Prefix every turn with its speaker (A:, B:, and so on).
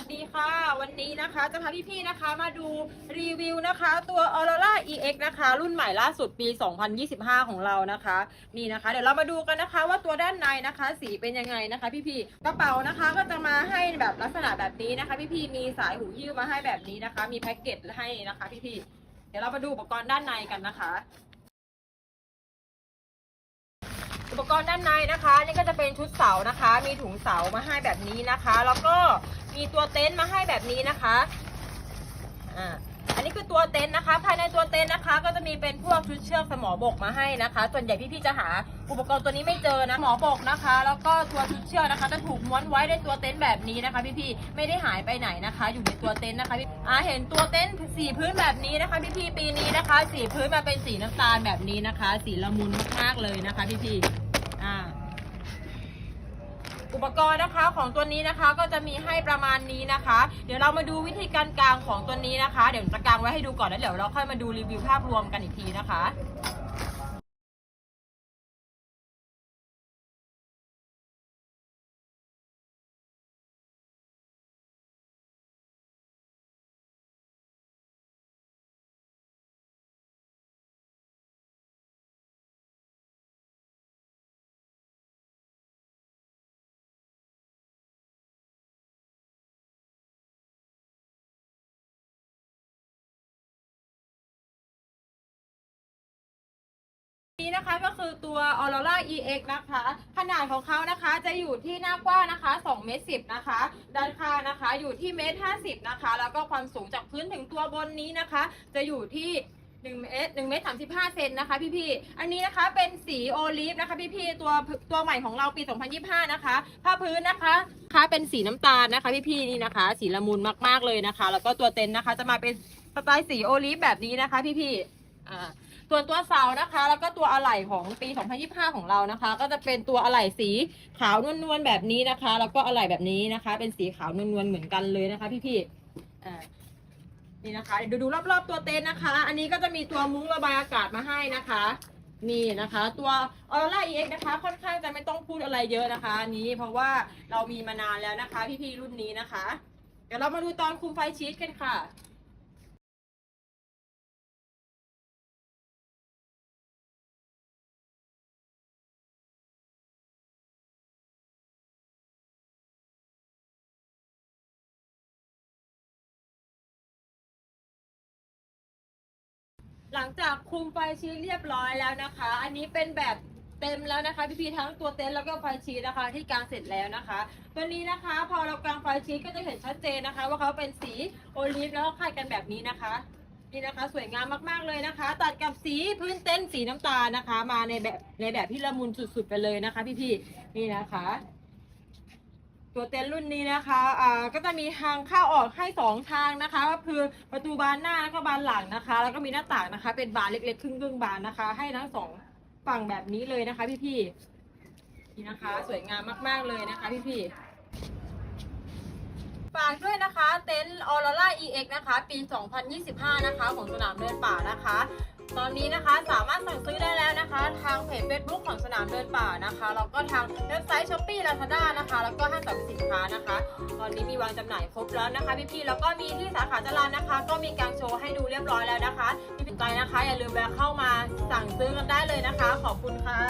A: วัสดีค่ะ วันนี้นะคะจะพาพี่ๆนะคะมาดูรีวิวนะคะ ตัว Aurora EX นะคะ รุ่นใหม่ล่าสุดปี 2025 ของเรานะคะ นี่นะคะ เดี๋ยวเรามาดูกันนะคะ ว่าตัวด้านในนะคะ สีเป็นยังไงนะคะ พี่ๆกระเป๋านะคะก็จะมาให้แบบลักษณะแบบนี้นะคะ พี่ๆมีสายหูหิ้วมาให้แบบนี้นะคะ มีแพ็กเกจให้นะคะ พี่ๆเดี๋ยวเรามาดูอุปกรณ์ด้านในกันนะคะอุปกรณ์ด้านในนะคะ นี่ก็จะเป็นชุดเสานะคะ มีถุงเสามาให้แบบนี้นะคะ แล้วก็ มีตัวเต็นท์มาให้แบบนี้นะคะอ่าอันนี้คือตัวเต็นท์นะคะ ภายในตัวเต็นท์นะคะ ก็จะมีเป็นพวกชุดเชือกสมอบกมาให้นะคะ ส่วนใหญ่พี่ๆจะหาอุปกรณ์ตัวนี้ไม่เจอนะหมอบกนะคะ แล้วก็ตัวชุดเชือกนะคะ จะถูกม้วนไว้ในตัวเต็นท์แบบนี้นะคะ พี่ๆไม่ได้หายไปไหนนะคะ อยู่ในตัวเต็นท์นะคะพี่อาเห็นตัวเต็นท์สีพื้นแบบนี้นะคะ พี่ๆปีนี้นะคะ สีพื้นมาเป็นสีน้ำตาลแบบนี้นะคะ สีละมุนมากๆเลยนะคะ พี่ๆ อุปกรณ์นะคะของตัวนี้นะคะก็จะมีให้ประมาณนี้นะคะ เดี๋ยวเรามาดูวิธีการกางของตัวนี้นะคะ เดี๋ยวจะกางไว้ให้ดูก่อนแล้วเดี๋ยวเราค่อยมาดูรีวิวภาพรวมกันอีกทีนะคะ นะคะก็คือตัว Aurora EX นะคะ ขนาดของเขานะคะจะอยู่ที่หน้ากว้างนะคะ2เมตร10นะคะ ด้านข้างนะคะอยู่ที่เมตร50นะคะ แล้วก็ความสูงจากพื้นถึงตัวบนนี้นะคะ จะอยู่ที่1เมตร1เมตร35 เซนนะคะพี่ๆ อันนี้นะคะเป็นสีโอลิฟนะคะพี่ๆ ตัวตัวใหม่ของเราปี 2025 นะคะ ผ้าพื้นนะคะค่ะเป็นสีน้ำตาลนะคะพี่ๆ นี่นะคะ สีละมุนมากๆเลยนะคะ แล้วก็ตัวเต็นท์นะคะ จะมาเป็นสไตล์สีโอลิฟแบบนี้นะคะพี่ๆ อ่า ส่วนตัวเสานะคะ แล้วก็ตัวอะไหล่ของปี 2025 ของเรานะคะ ก็จะเป็นตัวอะไหล่สีขาวนวลๆแบบนี้นะคะ แล้วก็อะไหล่แบบนี้นะคะ เป็นสีขาวนวลๆเหมือนกันเลยนะคะ พี่ๆอ่านี่นะคะเดี๋ยวดูรอบๆตัวเต็นท์นะคะ อันนี้ก็จะมีตัวมุ้งระบายอากาศมาให้นะคะนี่นะคะ ตัว Aurora EX นะคะ ค่อนข้างจะไม่ต้องพูดอะไรเยอะนะคะนนี้เพราะว่าเรามีมานานแล้วนะคะ พี่ๆรุ่นนี้นะคะ เดี๋ยวเรามาดูตอนคุมไฟชีสกันค่ะ หลังจากคุมไฟชีสเรียบร้อยแล้วนะคะ อันนี้เป็นแบบเต็มแล้วนะคะพี่พีทั้งตัวเต็นท์แล้วก็ไฟชีสนะคะที่กางเสร็จแล้วนะคะ ตัวนี้นะคะพอเรากางไฟชีสก็จะเห็นชัดเจนนะคะ ว่าเขาเป็นสีโอลิฟแล้วก็คล้ายกันแบบนี้นะคะนี่นะคะสวยงามมากๆเลยนะคะ ตัดกับสีพื้นเต็นท์สีน้ำตาลนะคะ มาในแบบในแบบที่ละมุนสุดๆไปเลยนะคะ พี่ๆนี่นะคะ ตัวเต็นท์รุ่นนี้นะคะอ่าก็จะมีทางเข้าออกให้สองทางนะคะ ก็คือประตูบานหน้าแล้วก็บานหลังนะคะ แล้วก็มีหน้าต่างนะคะ เป็นบานเล็กๆครึ่งครึ่งบานนะคะ ให้ทั้งสองฝั่งแบบนี้เลยนะคะพี่ๆนี่นะคะ สวยงามมากๆเลยนะคะพี่ๆฝากด้วยนะคะ เต็นท์ Aurora EX นะคะ ปี 2025 นะคะ ของสนามเดินป่านะคะ ตอนนี้นะคะสามารถสั่งซื้อได้แล้วนะคะ ทางเพจ Facebook ของสนามเดินป่านะคะแล้วก็ทางเว็บไซต์ช้อปปี้ลาซาด้านะคะ แล้วก็ห้างสรรพสินค้านะคะ ตอนนี้มีวางจำหน่ายครบแล้วนะคะพี่ๆแล้วก็มีที่สาขาจรันนะคะ ก็มีการโชว์ให้ดูเรียบร้อยแล้วนะคะพี่ๆใจนะคะ อย่าลืมแวะเข้ามาสั่งซื้อกันได้เลยนะคะ ขอบคุณค่ะ